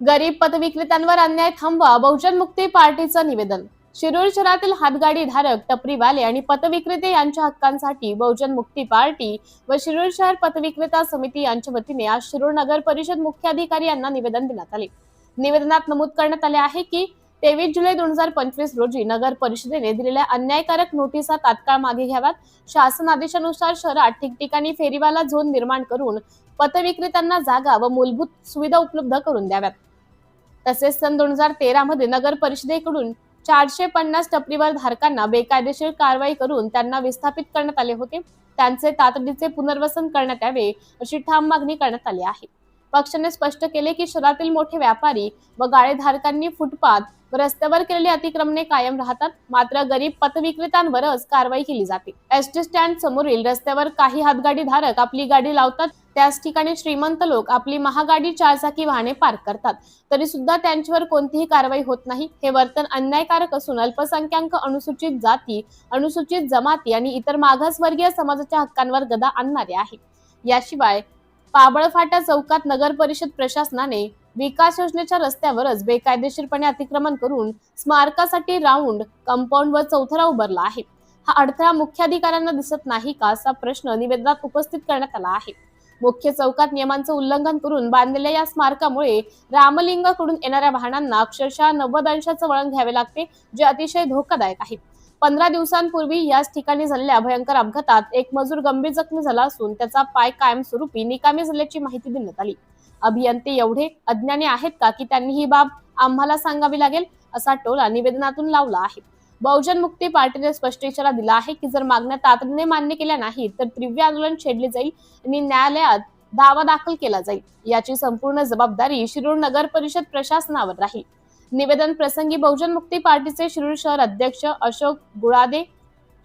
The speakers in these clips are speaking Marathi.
गरीब पथविक्रेत्यांवर अन्याय थांबवा बहुजन मुक्ती पार्टीचं निवेदन. शिरूर शहरातील हातगाडी धारक टपरीवाले आणि पतविक्रेते यांच्या हक्कांसाठी बहुजन मुक्ती पार्टी व शिरूर शहर पथविक्रेता समिती यांच्या वतीने आज शिरूर नगर परिषद मुख्याधिकारी यांना निवेदन देण्यात आले. निवेदनात नमूद करण्यात आले आहे की तेवीस जुलै दोन हजार पंचवीस रोजी नगर परिषदेने दिलेल्या अन्यायकारक नोटिसा तात्काळ मागे घ्याव्यात. शासन आदेशानुसार शहरात ठिकठिकाणी फेरीवाला झोन निर्माण करून पतविक्रेत्यांना जागा व मूलभूत सुविधा उपलब्ध करून द्याव्यात. तसेच सन दोन हजार तेरा मध्ये नगर परिषदेकडून चारशे पन्नास टपरीवर धारकांना बेकायदेशीर कारवाई करून त्यांना विस्थापित करण्यात आले होते. त्यांचे तातडीचे पुनर्वसन करण्यात यावे अशी ठाम मागणी करण्यात आली आहे. पक्षाने स्पष्ट केले की शहरातील मोठे व्यापारी व गाळेधारकांनी फुटपाथ व रस्त्यावर केलेली अतिक्रमणे कायम राहतात. मात्र गरीब पथविक्रेत्यांवरच कारवाई केली जाते. एस टी स्टँड समोरील रस्त्यावर काही हातगाडी धारक आपली गाडी लावतात. त्याच ठिकाणी श्रीमंत लोक आपली महागाडी चारचाकी वाहने पार्क करतात. तरी सुद्धा त्यांच्यावर कोणतीही कारवाई होत नाही. हे वर्तन अन्यायकारक असून अल्पसंख्याक अनुसूचित जाती अनुसूचित जमाती आणि इतर मागासवर्गीय समाजाच्या हक्कांवर गदा आणणारे आहे. याशिवाय पाबळफाटा चौकात नगर परिषद प्रशासनाने विकास योजनेच्या रस्त्यावरच बेकायदेशीरपणे अतिक्रमण करून स्मारकासाठी राऊंड कंपाऊंड व चौथरा उभारला आहे. हा अडथळा मुख्याधिकाऱ्यांना दिसत नाही का असा प्रश्न निवेदनात उपस्थित करण्यात आला आहे. मुख्य चौकात नियमांचं उल्लंघन करून बांधलेल्या या स्मारकामुळे रामलिंगाकडून येणाऱ्या वाहनांना अक्षरशः नव्वद अंशाचं वळण घ्यावे लागते जे अतिशय धोकादायक आहे. पंधरा दिवसांपूर्वी याच ठिकाणी झालेल्या भयंकर अपघातात एक मजूर गंभीर जखमी झाला असून त्याचा पाय कायमस्वरूपी निकामी झाल्याची माहिती देण्यात आली. अभियंते एवढे अज्ञानी आहेत का की त्यांनी ही बाब आम्हाला सांगावी लागेल असा टोला निवेदनातून लावला आहे. बहुजन मुक्ती पार्टीने स्पष्ट इशारा दिला आहे की जर मागण्या तातडीने मान्य केल्या नाही तर तीव्र आंदोलन छेडले जाईल आणि न्यायालयात दावा दाखल केला जाईल. याची संपूर्ण जबाबदारी शिरूर नगर परिषद प्रशासनावर राहील. निवेदन प्रसंगी बहुजन मुक्ती पार्टीचे शिरूर शहर अध्यक्ष अशोक गुळादे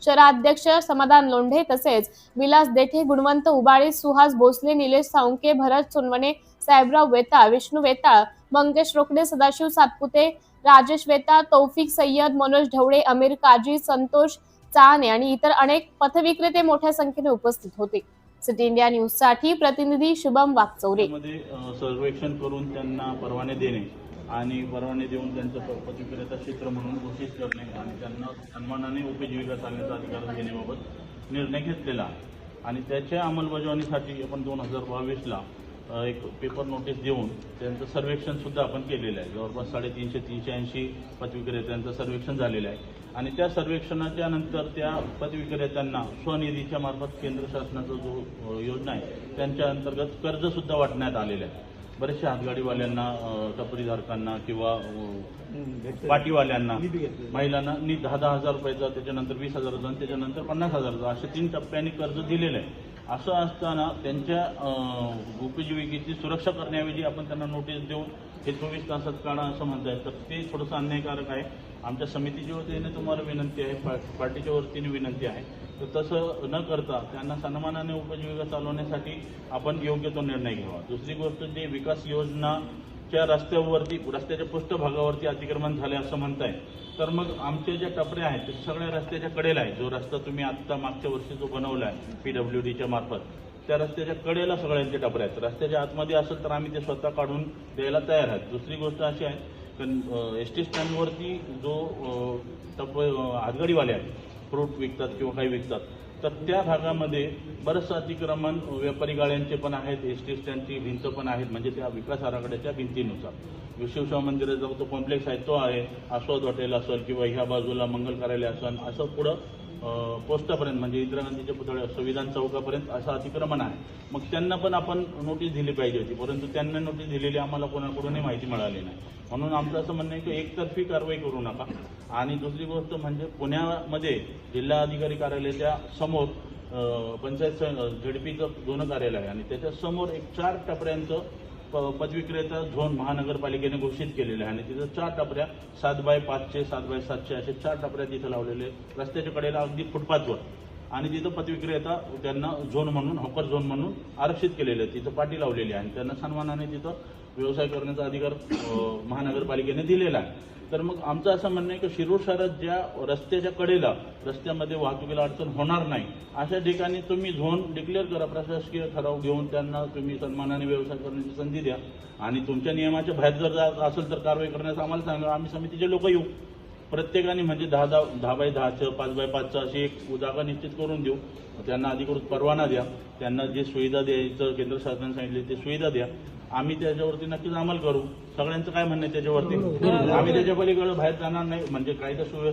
शहराध्यक्ष समाधान लोंढे तसेच विलास देठे गुणवंत उबाळे सुहास भोसले निलेश सावंके भरत सोनवणे साहेबराव वेताळ विष्णू वेताळ मंगेश रोकडे सदाशिव सातपुते राजेश वेताळ तौफिक सय्यद मनोज ढवळे अमीर काजी संतोष चाहणे आणि इतर अनेक पथविक्रेते मोठ्या संख्येने उपस्थित होते. सिटी इंडिया न्यूजसाठी प्रतिनिधी शुभम वागचौरे सर्वेक्षण करून त्यांना परवाने देणे. आणि परवाने देऊन त्यांचं प- क्षेत्र म्हणून घोषित करणे आणि त्यांना सन्मानाने उपजीविका चालण्याचा अधिकार देण्याबाबत निर्णय घेतलेला. आणि त्याच्या अंमलबजावणीसाठी आपण दोन हजार बावीसला एक पेपर नोटीस देऊन त्यांचं सर्वेक्षणसुद्धा आपण केलेलं आहे. जवळपास साडेतीनशे तीनशे ऐंशी पतविक्रेत्यांचं सर्वेक्षण झालेलं आहे. आणि त्या सर्वेक्षणाच्या नंतर त्या पतविक्रेत्यांना स्वनिधीच्या मार्फत केंद्र शासनाचा जो योजना आहे त्यांच्या अंतर्गत कर्जसुद्धा वाटण्यात आलेलं आहे. बरेचशा हातगाडीवाल्यांना टपरीधारकांना किंवा पाटीवाल्यांना महिलांना नि दहा दहा हजार रुपयाचा त्याच्यानंतर वीस हजाराचा आणि त्याच्यानंतर पन्नास हजाराचा असे तीन टप्प्यांनी कर्ज दिलेलं आहे. असं असताना त्यांच्या उपजीविकेची सुरक्षा करण्याऐवजी आपण त्यांना नोटीस देऊन हे चोवीस तासात काढा असं म्हणताय. तर ते थोडंसं अन्यायकारक आहे. आमच्या समितीच्या वतीने तुम्हाला विनंती आहे पा पार्टीच्या वतीने विनंती आहे. तसं न करता त्यांना सन्मानाने उपजीविका चालवण्यासाठी आपण योग्य तो निर्णय घ्यावा. दुसरी गोष्ट जे विकास योजनाच्या रस्त्यावरती रस्त्याच्या पृष्ठभागावरती अतिक्रमण झाले असं म्हणताय तर मग आमच्या ज्या टपऱ्या आहेत ते सगळ्या रस्त्याच्या कडेला आहे. जो रस्ता तुम्ही आत्ता मागच्या वर्षी जो बनवला आहे पी डब्ल्यू डीच्या मार्फत त्या रस्त्याच्या कडेला सगळ्यांचे टपऱ्या आहेत रस्त्याच्या आतमध्ये असेल तर आम्ही ते स्वतः काढून द्यायला तयार आहेत. दुसरी गोष्ट अशी आहे एस टी स्टँडवरती जो टप हातगाडीवाले आहेत फ्रूट विकतात किंवा काही विकतात. तर त्या भागामध्ये बरंचसं अतिक्रमण व्यापारी गाड्यांचे पण आहेत एस टी स्टँडची भिंत पण आहेत म्हणजे त्या विकास आराखड्याच्या भिंतीनुसार. विश्वेश्वर मंदिराचा जो कॉम्प्लेक्स आहे तो आहे. आस्वाद हॉटेल असेल किंवा ह्या बाजूला मंगल कार्यालय असेल असं पुढं पोस्टापर्यंत म्हणजे इंदिरा गांधीच्या पुतळ्या संविधान चौकापर्यंत असं अतिक्रमण आहे. मग त्यांना पण आपण नोटीस दिली पाहिजे होती परंतु त्यांना नोटीस दिलेली आम्हाला कोणाकडूनही माहिती मिळाली नाही. म्हणून आमचं असं म्हणणं आहे की एकतर्फी कारवाई करू नका. आणि दुसरी गोष्ट म्हणजे पुण्यामध्ये जिल्हा अधिकारी कार्यालयाच्या समोर पंचायत झेडपीचं दोन कार्यालय आहे आणि त्याच्यासमोर एक चार टपऱ्यांचं पदविक्रेता झोन महानगरपालिकेने घोषित केलेले आहे. आणि तिथं चार टपऱ्या सात बाय पाचशे सात बाय सातशे असे चार टपऱ्या तिथं लावलेले रस्त्याच्या कडेला अगदी फुटपाथवर. आणि तिथं पदविक्रेता त्यांना झोन म्हणून हॉकर झोन म्हणून आरक्षित केलेले आहे तिथं पाटी लावलेली आहे. आणि त्यांना सन्मानाने तिथं व्यवसाय करण्याचा अधिकार महानगरपालिकेने दिलेला आहे. तर मग आमचं असं म्हणणं आहे की शिरूर शहरात ज्या रस्त्याच्या कडेला रस्त्यामध्ये वाहतुकीला अडचण होणार नाही अशा ठिकाणी तुम्ही झोन डिक्लेअर करा प्रशासकीय ठराव घेऊन त्यांना तुम्ही सन्मानाने व्यवसाय करण्याची संधी द्या. आणि तुमच्या नियमाच्या बाहेर जर जात असेल तर कारवाई करण्यास आम्हाला सांगा आम्ही समितीचे लोक येऊ. प्रत्येकाने म्हणजे दहा दहा दहा बाय दहाचं पाच बाय पाचचं अशी एक जागा निश्चित करून देऊ. त्यांना अधिकृत परवाना द्या. त्यांना जे सुविधा द्यायचं केंद्र शासनाने सांगितले ते सुविधा द्या. आम्ही त्याच्यावरती नक्कीच अंमल करू. सगळ्यांचं काय म्हणणं आहे त्याच्यावरती? आम्ही त्याच्या पलीकडे बाहेर जाणार नाही. म्हणजे कायदा सुव्यवस्था